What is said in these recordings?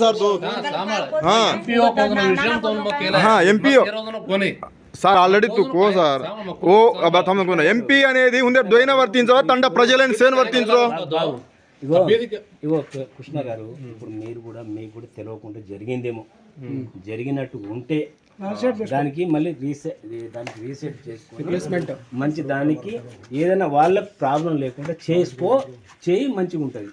Sir MPO sir already తుక్కు sir. ఓ బతుకున్నా ఎంపీ అనేది ఉందే ద్వైన వర్తించవా తండ ప్రజలని సేన వర్తించరో ఇగో ఇగో కృష్ణ గారు ఇప్పుడు మీరు కూడా మీకు కూడా తెలియకుండా జరిగిందేమో. జరిగినట్టు ఉంటే దానికి మళ్ళీ రీసెట్ దానికి రీసెట్ చేసుకో మంచి దానికి ఏదైనా వాళ్ళకి ప్రాబ్లం లేకుండా చేసుకో చేయి మంచిగా ఉంటుంది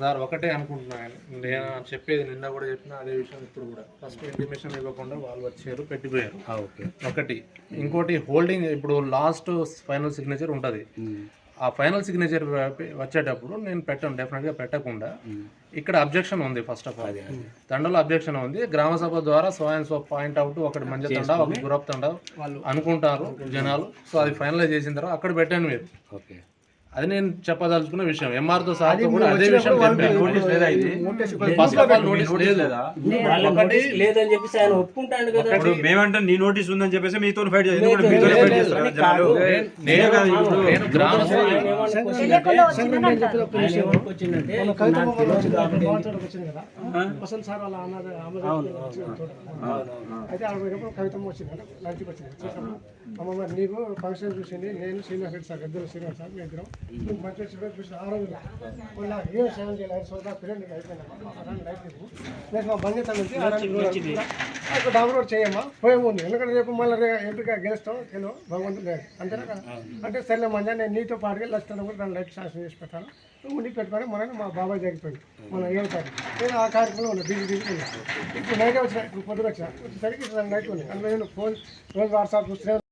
సార్ ఒకటే అనుకుంటున్నా నేను. చెప్పేది నిన్న కూడా చెప్పిన అదే విషయం ఇప్పుడు కూడా. ఫస్ట్ ఇంటిమేషన్ ఇవ్వకుండా వాళ్ళు వచ్చారు పెట్టిపోయారు. ఓకే. ఒకటి. ఇంకోటి హోల్డింగ్ ఇప్పుడు లాస్ట్ ఫైనల్ సిగ్నేచర్ ఉంటుంది. ఆ ఫైనల్ సిగ్నేచర్ వచ్చేటప్పుడు నేను పెట్టను డెఫినెట్గా పెట్టకుండా. ఇక్కడ అబ్జెక్షన్ ఉంది ఫస్ట్ ఆఫ్ ఆల్ తండలో అబ్జెక్షన్ ఉంది. గ్రామ సభ ద్వారా స్వయం సో పాయింట్ అవుట్ ఒకటి మంచి తండ ఒక గురప్ తండ అనుకుంటారు జనాలు. సో అది ఫైనలైజ్ చేసిన తర్వాత అక్కడ పెట్టండి మీరు. ఓకే. అది నేను చెప్పదలుచుకున్న విషయం. ఎంఆర్తో సార్ కూడా అదే విషయం ఫస్ట్ ఆఫ్ ఆల్ నోటీస్ లేదు వాళ్ళకి లేదని చెప్పేసి ఆయన ఒప్పుకుంటాడు కదా. ఇప్పుడు మేమంటే నీ నోటీస్ ఉందని చెప్పేసి మీతో ఫైట్ మీతో చేస్తారు జనాలు. నేను నేను గ్రామ వసంత్ సార్ వాళ్ళ అన్నది అయితే ఆడ పోయినప్పుడు కవితమ్మ వచ్చింది అంటే లంచ్కి వచ్చింది. వచ్చినప్పుడు అమ్మ మరి నీకు ఫంక్షన్ చూసింది. నేను శ్రీనివాస్ రెడ్డి సార్ ఇద్దరు శ్రీనివాస్ సార్ మీ ఇద్దరం. మంచి వచ్చిన చూసి ఆ రోజు మొన్న ఏం సేవలు చేయాలి ఐదు సంవత్సరాలు పిల్లలు అయిపోయింది నుంచి ఒక రోడ్ చేయమ్మా పోయేముంది ఎందుకంటే రేపు మళ్ళీ రే- ఎంపిక గెలుస్తాం తెలియదు భగవంతుడు లేదు అంతేనా కదా అంటే సరే మంచిగా నేను నీతో పాటుగా లక్షణం కూడా దాని లైఫ్ శాసనం చేసి పెట్టాను నువ్వు ఉండి పెట్టుకొని మన మా బాబాయ్ జరిగిపోయింది మన ఏడు తారీఖు నేను ఆ కార్యక్రమంలో ఉన్నా బిజీ బిజీ ఉన్నా ఇప్పుడు నైట్ వచ్చిన ఇప్పుడు పొద్దున వచ్చిన వచ్చేసరికి నైట్ ఉంది అందులో నేను ఫోన్ రోజు వాట్సాప్ చూస్తూనే